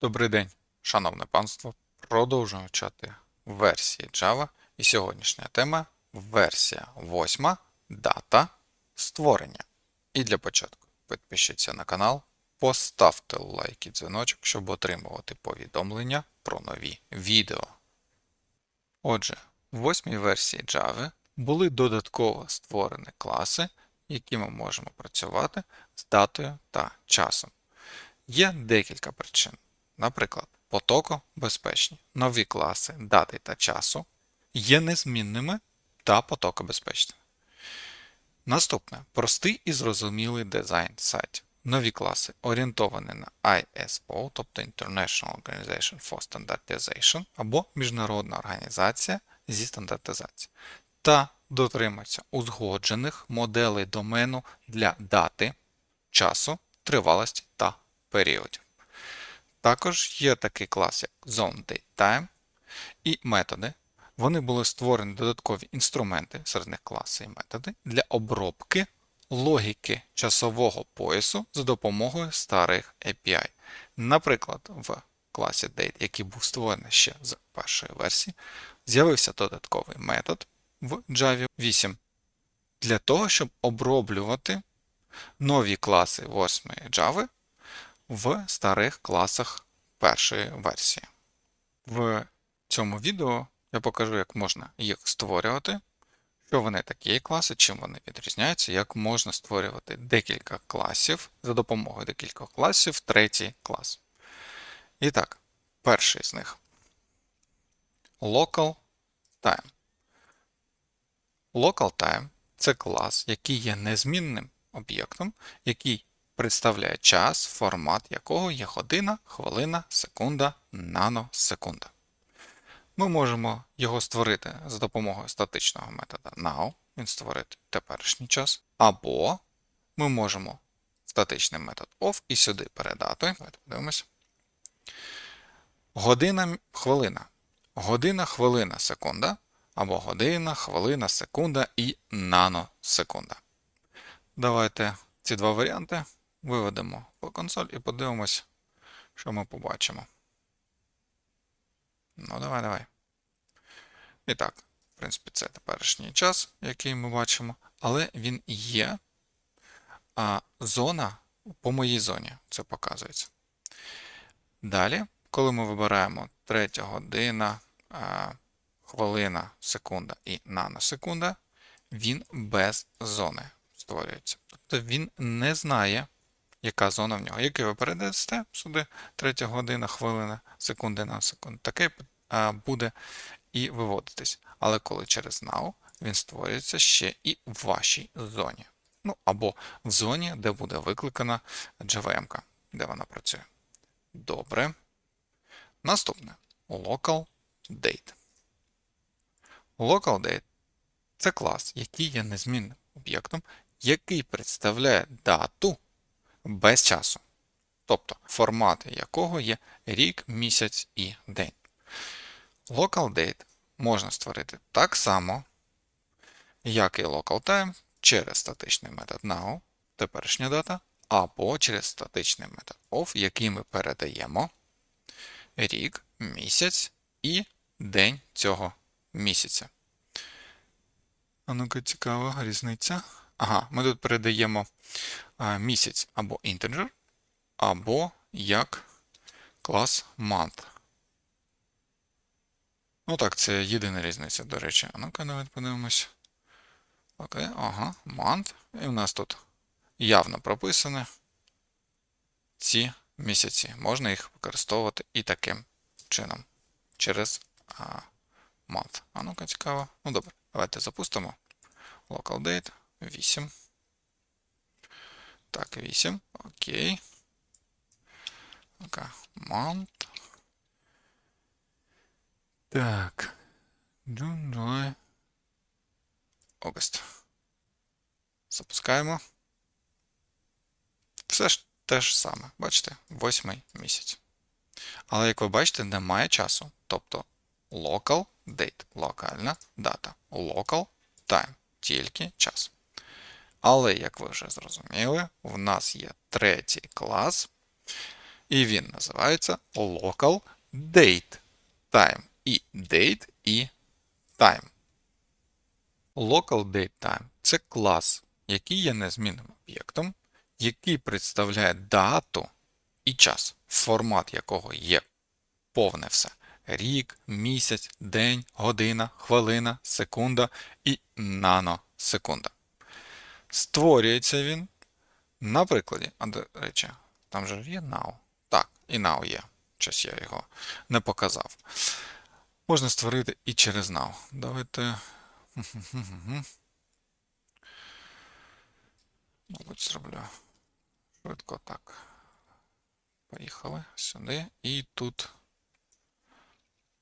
Добрий день, шановне панство. Продовжуємо вчати версії Java. І сьогоднішня тема версія 8. Дата створення. І для початку підпишіться на канал, поставте лайк і дзвіночок, щоб отримувати повідомлення про нові відео. Отже, в восьмій версії Java були додатково створені класи, які ми можемо працювати з датою та часом. Є декілька причин. Наприклад, потокобезпечні нові класи дати та часу є незмінними та потокобезпечними. Наступне простий і зрозумілий дизайн сайтів. Нові класи орієнтовані на ISO, тобто International Organization for Standardization, або Міжнародна організація зі стандартизації, та дотримуються узгоджених моделей домену для дати, часу, тривалості та періодів. Також є такий клас, як ZoneDateTime і методи. Вони були створені додаткові інструменти, серед них класи і методи, для обробки логіки часового поясу за допомогою старих API. Наприклад, в класі Date, який був створений ще з першої версії, з'явився додатковий метод в Java 8 для того, щоб оброблювати нові класи 8 Java в старих класах першої версії. В цьому відео я покажу, як можна їх створювати, що вони такі класи, чим вони відрізняються, як можна створювати декілька класів за допомогою декількох класів третій клас. І так, перший з них Local Time. Local Time це клас, який є незмінним об'єктом, який представляє час, формат якого є година, хвилина, секунда, наносекунда. Ми можемо його створити за допомогою статичного метода now, він створить теперішній час, або ми можемо статичний метод off і сюди передати. Давайте подивимось. Година хвилина. Година, хвилина, секунда, або година, хвилина, секунда і наносекунда. Давайте ці два варіанти виведемо в консоль і подивимось, що ми побачимо. Ну, давай, давай. І так, в принципі, це теперішній час, який ми бачимо, але він є. А зона по моїй зоні це показується. Далі, коли ми вибираємо 3 година, хвилина, секунда і наносекунда, він без зони створюється. Тобто він не знає, яка зона в нього. Який ви передасте сюди 3 година, хвилина, секунди на секунду, таке буде і виводитись. Але коли через now, він створюється ще і в вашій зоні. Ну, або в зоні, де буде викликана JVM, де вона працює. Добре. Наступне Local Date. Local Date це клас, який є незмінним об'єктом, який представляє дату без часу. Тобто формати якого є рік, місяць і день. Local date можна створити так само, як і local time через статичний метод now, теперішня дата, або через статичний метод of, який ми передаємо рік, місяць і день цього місяця. А ну-ка, цікава різниця. Ага, ми тут передаємо місяць або integer, або як клас month. Ну так, це єдина різниця, до речі. А ну-ка, давайте подивимось. Окей, ага, month. І в нас тут явно прописані ці місяці. Можна їх використовувати і таким чином. Через а, month. А ну-ка, цікаво. Ну добре, давайте запустимо. Local date 8. Так, 8. Окей. Okay. Month. Так. June, July. Запускаємо. Все ж те ж саме. Бачите, восьмий місяць. Але, як ви бачите, немає часу. Тобто local date, локальна дата. Local time. Тільки час. Але, як ви вже зрозуміли, в нас є третій клас, І він називається local date time. І date, і time. Local date time це клас, який є незмінним об'єктом, який представляє дату і час, формат якого є повне все. Рік, місяць, день, година, хвилина, секунда і наносекунда. Створюється він на прикладі, а до речі, там же є now. Так, і now є. Щось я його не показав. Можна створити і через now. Давайте. Мабуть, зроблю швидко так. Поїхали сюди і тут.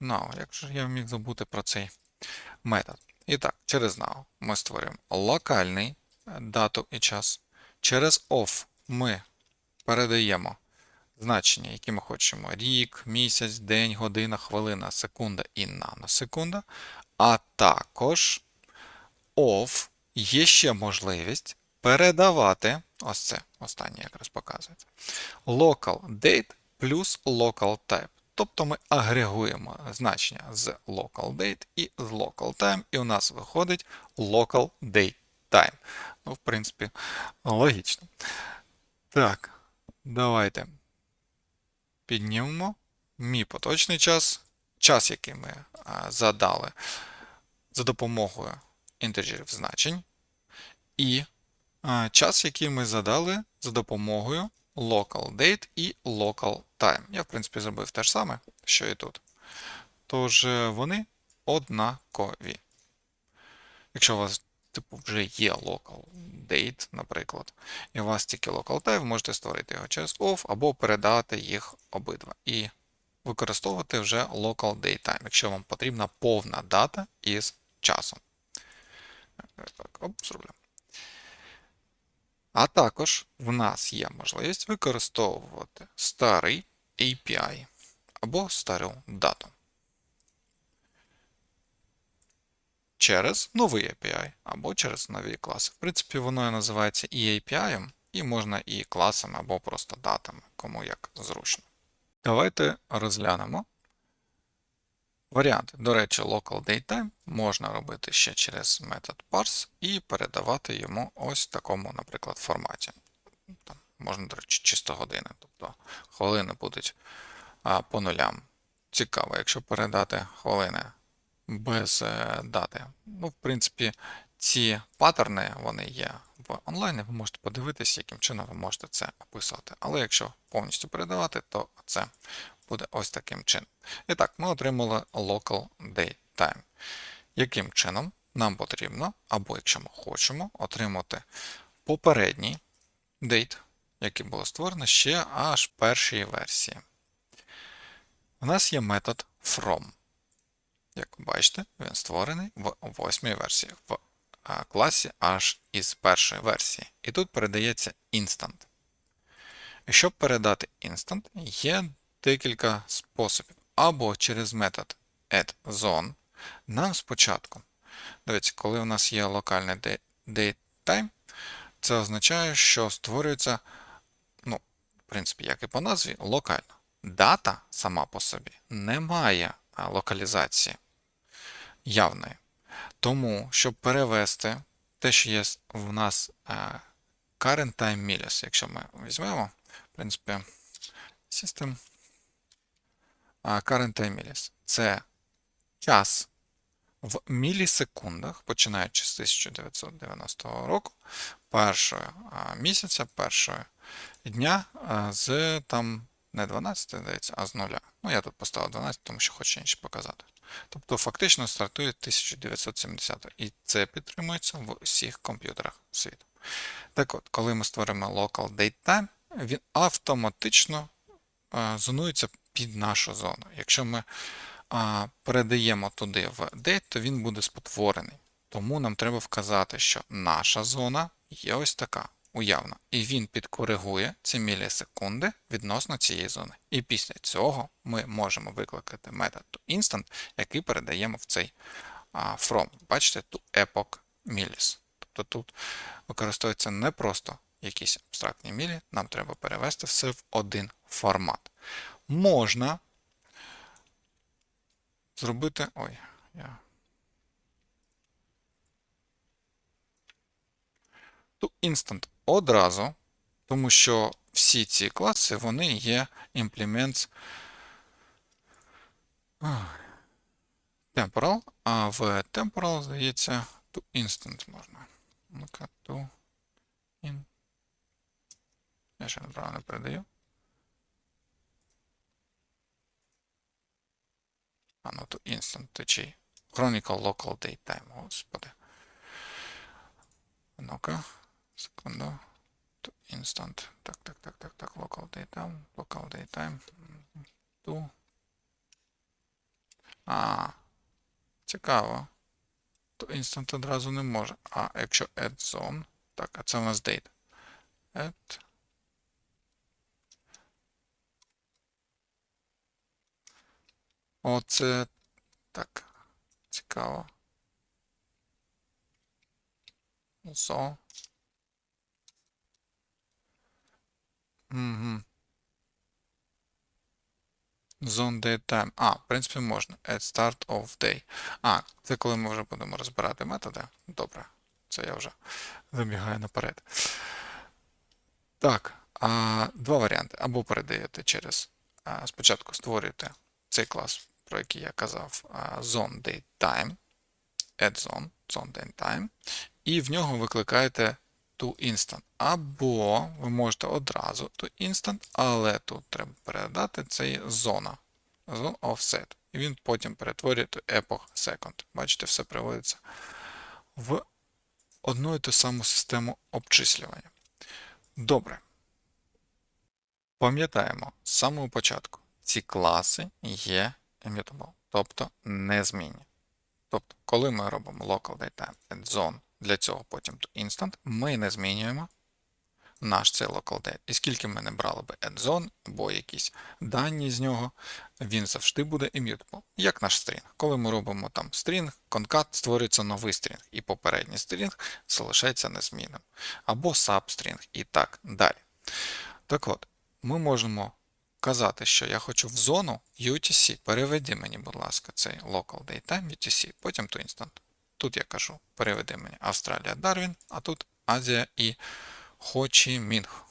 Now. Як же я міг забути про цей метод? І так, через now ми створюємо локальний дату і час. Через off ми передаємо значення, які ми хочемо: рік, місяць, день, година, хвилина, секунда і наносекунда. А також off є ще можливість передавати ось це останнє якраз показується. Local date плюс local type. Тобто ми агрегуємо значення з local date і з local time, і у нас виходить local date time. Ну, в принципі, логічно. Так, давайте піднімемо мій поточний час, час, який ми задали за допомогою інтеджерів значень, і час, який ми задали за допомогою local date і local time. Я, в принципі, зробив те ж саме, що і тут. Тож е, вони однакові. Якщо у вас типу, вже є local date, наприклад, і у вас тільки local ви можете створити його через off або передати їх обидва. І використовувати вже local date якщо вам потрібна повна дата із часом. Так, оп, зроблю. А також в нас є можливість використовувати старий API або стару дату. Через новий API або через нові класи. В принципі, воно і називається і API, і можна і класами або просто датами, кому як зручно. Давайте розглянемо варіанти. До речі, local datetime можна робити ще через метод parse і передавати йому ось в такому, наприклад, форматі. Там Можна, до речі, чисто години, тобто хвилини будуть а, по нулям. Цікаво, якщо передати хвилини без е, дати. Ну, в принципі, ці паттерни вони є в онлайні, ви можете подивитися, яким чином ви можете це описувати. Але якщо повністю передавати, то це буде ось таким чином. І так, ми отримали local date time. Яким чином нам потрібно, або якщо ми хочемо, отримати попередній date, який було створено ще аж першій версії. У нас є метод from. Як ви бачите, він створений в восьмій версії, в класі аж із першої версії. І тут передається instant. Щоб передати instant, є декілька способів. Або через метод addZone. Нам спочатку. Дивіться, коли у нас є локальний datetime, це означає, що створюється, ну, в принципі, як і по назві, локально. Дата сама по собі не має локалізації явної. Тому, щоб перевести те, що є в нас current time millis, якщо ми візьмемо, в принципі, system current time millis, це час в мілісекундах, починаючи з 1990 року, першого місяця, першого дня з там не 12, здається, а з нуля. Ну, я тут поставив 12, тому що хочу інше показати. Тобто фактично стартує 1970 і це підтримується в усіх комп'ютерах світу. Так от, коли ми створимо local date time, він автоматично зонується під нашу зону. Якщо ми передаємо туди в date, то він буде спотворений. Тому нам треба вказати, що наша зона є ось така уявна. І він підкоригує ці мілісекунди відносно цієї зони. І після цього ми можемо викликати метод toInstant, який передаємо в цей from. Бачите, to epoch millis. Тобто тут використовується не просто якісь абстрактні мілі, нам треба перевести все в один формат. Можна зробити. Ой, я. To instant одразу, тому що всі ці класи вони є implements temporal, а в temporal, здається, to instant можна. Ну-ка, to in. Я ще неправильно передаю. А, ну то instant то чий? Chronicle Local Date Time, господи. Ну-ка, секунду. Instant. Так, так, так, так, так. Local Date Time. Local Date Time. To. А. Цікаво. То instant одразу не може. А якщо add zone. Так, а це у нас date. Add. Оце так. Цікаво. So. Угу. Zone time. А, в принципі, можна. At start of day. А, це коли ми вже будемо розбирати методи. Добре. Це я вже забігаю наперед. Так, а, два варіанти. Або передаєте через. А, спочатку створюєте цей клас, про який я казав, а, zone time. Add zone, zone time. І в нього викликаєте toInstant. Або ви можете одразу toInstant, але тут треба передати цей зона. Zone offset. І він потім перетворює to epoch second. Бачите, все приводиться в одну і ту саму систему обчислювання. Добре. Пам'ятаємо з самого початку, ці класи є immutable, тобто незмінні. Тобто, коли ми робимо local datetime add zone, для цього потім instant, ми не змінюємо наш цей local date. І скільки ми не брали би add zone або якісь дані з нього, він завжди буде immutable, як наш стрінг. Коли ми робимо там стрінг, concat створюється новий стрінг, і попередній стрінг залишається незмінним. Або substring і так далі. Так от, ми можемо казати, що я хочу в зону UTC. Переведи мені, будь ласка, цей local datetime UTC, потім to instant. Тут я кажу, переведи мені Австралія Дарвін, а тут Азія і Хочі Мінг.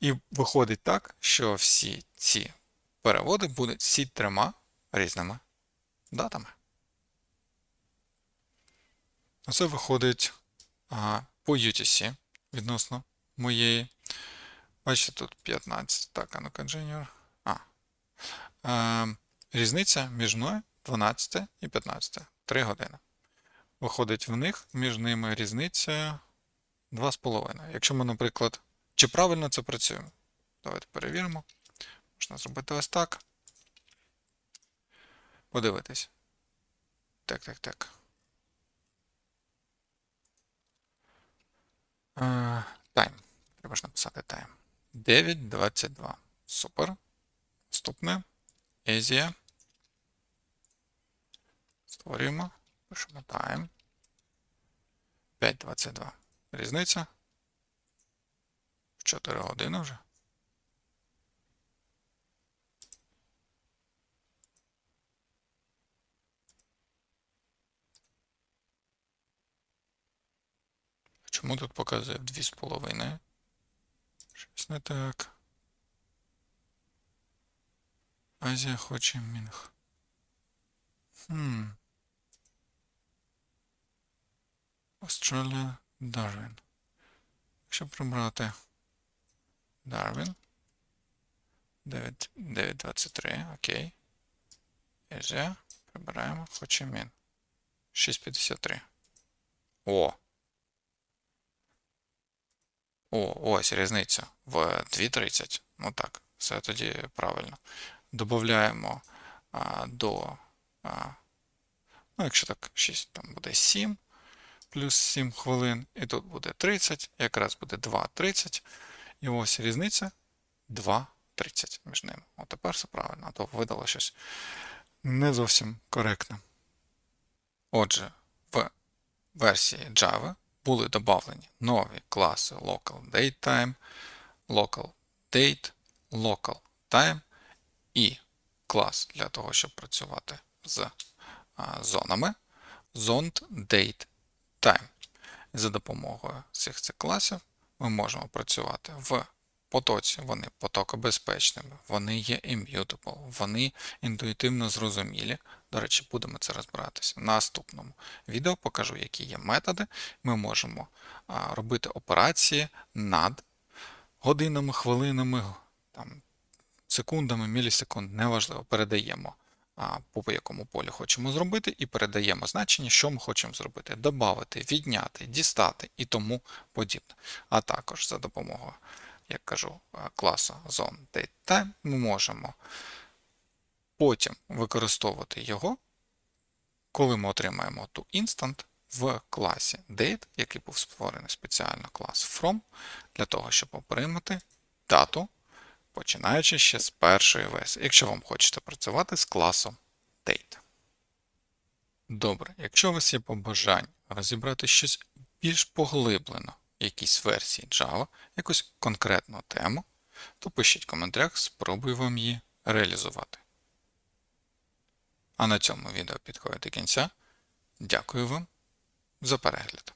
І виходить так, що всі ці переводи будуть всі трьома різними датами. Це виходить а, по UTC відносно моєї. Бачите, тут 15. Так, а ну-ка, Junior. А. Е, різниця між мною 12 і 15. 3 години. Виходить, в них між ними різниця 2,5. Якщо ми, наприклад, чи правильно це працює? Давайте перевіримо. Можна зробити ось так. Подивитись. Так, так, так. Тайм. Треба ж написати тайм. 9.22. Супер. Наступне. Азія. Створюємо. Time. 5.22. Різниця. В 4 години вже. Чому тут показує 2,5? Щось не так. Азія хоче мінг. Хм. Австралія Дарвін. Якщо прибрати Дарвін. 9.23, окей. Азія. Прибираємо Хочемін. 6.53. О! О, ось різниця в 2.30. Ну так, все тоді правильно. Додаємо до. А, ну, якщо так, 6, там буде 7 плюс 7 хвилин. І тут буде 30, якраз буде 2.30. І ось різниця 2.30 між ними. От тепер все правильно, а то видало щось не зовсім коректне. Отже, в версії Java були додавлені нові класи Local Datetime, Local Date, local time і клас для того, щоб працювати з зонами zoned date time. За допомогою цих цих класів ми можемо працювати в потоці. Вони потокобезпечними, вони є immutable, вони інтуїтивно зрозумілі. До речі, будемо це розбиратися. В наступному відео покажу, які є методи. Ми можемо робити операції над годинами, хвилинами, там, секундами, мілісекунд, неважливо, передаємо по якому полі хочемо зробити, і передаємо значення, що ми хочемо зробити: додати, відняти, дістати і тому подібне. А також за допомогою, як кажу, класу Zone Date ми можемо потім використовувати його, коли ми отримаємо ту інстант в класі date, який був створений спеціально клас from, для того, щоб отримати дату починаючи ще з першої версії, якщо вам хочете працювати з класом Date. Добре, якщо у вас є побажання розібрати щось більш поглиблено в якійсь версії Java, якусь конкретну тему, то пишіть в коментарях, спробую вам її реалізувати. А на цьому відео підходить до кінця. Дякую вам за перегляд.